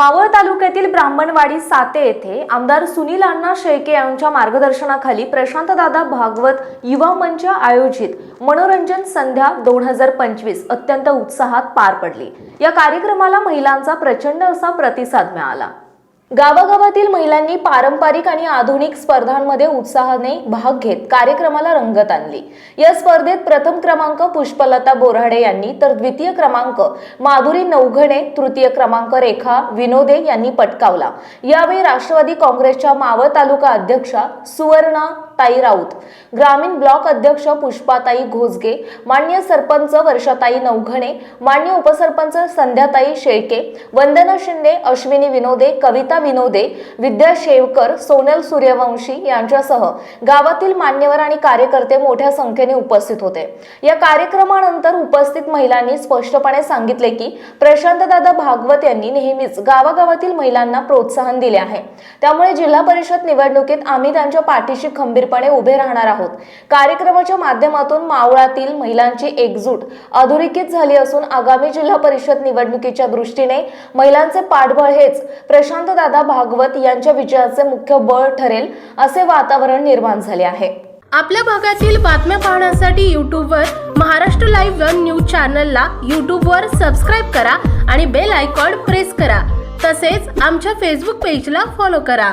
मावळ तालुक्यातील ब्राह्मणवाडी साते येथे आमदार सुनील अण्णा शेळके यांच्या मार्गदर्शनाखाली प्रशांतदादा भागवत युवा मंच आयोजित मनोरंजन संध्या दोन हजार पंचवीस अत्यंत उत्साहात पार पडली. या कार्यक्रमाला महिलांचा प्रचंड असा प्रतिसाद मिळाला. गावागावातील महिलांनी पारंपरिक आणि आधुनिक स्पर्धांमध्ये उत्साहाने भाग घेत कार्यक्रमाला रंगत आणली. या स्पर्धेत प्रथम क्रमांक पुष्पलता बोराडे यांनी तर द्वितीय क्रमांक माधुरी नवघणे तृतीय क्रमांक रेखा विनोदे यांनी पटकावला. यावेळी राष्ट्रवादी काँग्रेसच्या मावळ तालुका अध्यक्षा सुवर्णा ताई राऊत ग्रामीण ब्लॉक अध्यक्ष पुष्पाताई घोसगे मान्य सरपंच वर्षाताई नवघणे मान्य उपसरपंच संध्याताई शेळके वंदना शिंदे अश्विनी विनोदे कविता विनोदे विद्या शेवकर सोनल सूर्यवंशी यांच्यासह गावातील मान्यवर आणि कार्यकर्ते मोठ्या संख्येने उपस्थित होते. या कार्यक्रमानंतर उपस्थित महिलांनी स्पष्टपणे सांगितले की प्रशांतदादा भागवत यांनी नेहमीच गावागावातील महिलांना प्रोत्साहन दिले आहे. त्यामुळे जिल्हा परिषद निवडणुकीत आम्ही त्यांच्या पाठीशी खंबीरपणे उभे राहणार आहोत. कार्यक्रमाच्या माध्यमातून मावळातील महिलांची एकजूट अधोरेखित झाली असून आगामी जिल्हा परिषद निवडणुकीच्या दृष्टीने महिलांचे पाठबळ हेच प्रशांतदादा भागवत यांच्या विजयाचे मुख्य बळ ठरेल असे वातावरण निर्माण झाले आहे. आपल्या भागातील बातम्या पाहण्यासाठी यूट्यूबवर महाराष्ट्र लाईव्ह वन न्यूज चॅनलला यूट्यूबवर सबस्क्राईब करा आणि बेल आयकॉन प्रेस करा. तसेच आमच्या फेसबुक पेजला फॉलो करा.